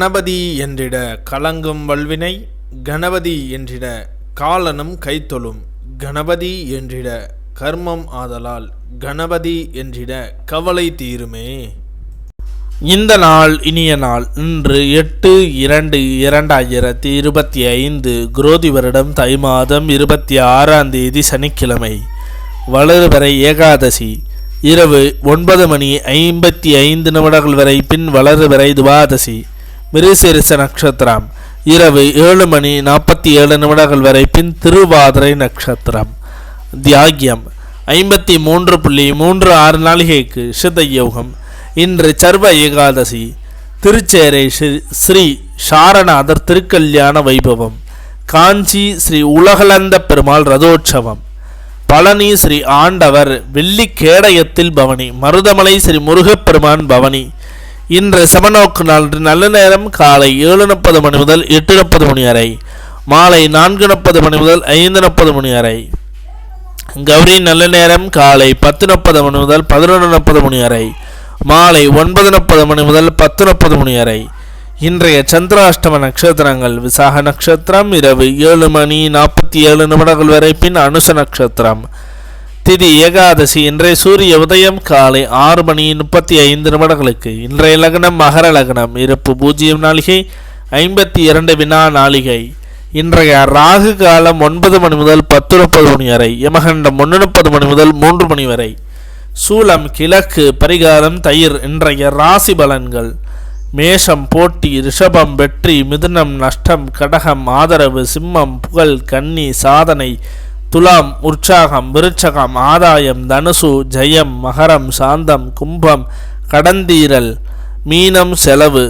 கணபதி என்றிட கலங்கும் வல்வினை கணபதி என்றிட காலனும் கைத்தொழும் கணபதி என்றிட கர்மம் ஆதலால் கணபதி என்றிட கவலை தீருமே. இந்த நாள் இனிய நாள் இன்று எட்டு இரண்டு இரண்டாயிரத்தி இருபத்தி ஐந்து குரோதி வருடம் தை மாதம் இருபத்தி ஆறாம் தேதி சனிக்கிழமை வளர்வரை ஏகாதசி இரவு ஒன்பது மணி ஐம்பத்தி ஐந்து நிமிடங்கள் வரை பின் வளர்வரை துவாதசி. மிருசேரிச நட்சத்திரம். இரவு ஏழு மணி நாற்பத்தி ஏழு நிமிடங்கள் வரை பின் திருவாதிரை நட்சத்திரம். தியாகியம். ஐம்பத்தி மூன்று புள்ளி மூன்று ஆறு நாளிகைக்கு சித்த யோகம் இன்று சர்வ ஏகாதசி. திருச்சேரை ஸ்ரீ ஸ்ரீ சாரநாதர் திருக்கல்யாண வைபவம். காஞ்சி ஸ்ரீ உலகளந்த பெருமாள் ரதோற்சவம். பழனி ஸ்ரீ ஆண்டவர் வெள்ளிக்கேடயத்தில் பவனி. மருதமலை ஸ்ரீ முருகப்பெருமான் பவனி. இன்று சமநோக்கு நாள் நல்ல நேரம். காலை ஏழு முப்பது மணி முதல் எட்டு முப்பது மணி வரை. மாலை நான்கு முப்பது மணி முதல் ஐந்து முப்பது மணி வரை. கௌரி நல்ல நேரம். காலை பத்து முப்பது மணி முதல் பதினொன்று முப்பது மணி வரை. மாலை ஒன்பது முப்பது மணி முதல் பத்து முப்பது மணி வரை. இன்றைய சந்திராஷ்டம நட்சத்திரங்கள் விசாக நட்சத்திரம் இரவு ஏழு மணி நாற்பத்தி ஏழு நிமிடங்கள் வரை பின் அனுச நட்சத்திரம். திதி ஏகாதசி இன்றைய சூரிய உதயம் காலை ஆறு மணி முப்பத்தி ஐந்து நிமிடங்களுக்கு. இன்றைய லக்னம் மகர லக்னம். இருப்பு பூஜ்ஜியம் நாளிகை ஐம்பத்தி இரண்டு வினா நாளிகை. இன்றைய ராகு காலம் ஒன்பது மணி முதல் பத்து முப்பது மணி வரை. யமகண்டம் ஒன்று முப்பது மணி முதல் மூன்று மணி வரை. சூலம் கிழக்கு பரிகாரம் தயிர் இன்றைய ராசி பலன்கள். மேஷம் போட்டி ரிஷபம் வெற்றி மிதுனம் நஷ்டம் கடகம் ஆதரவு சிம்மம் புகழ் கன்னி சாதனை துலாம் உற்சாகம் விருட்சகம் ஆதாயம் தனுசு ஜெயம் மகரம் சாந்தம் கும்பம் கடந்தீரல் மீனம் செலவு.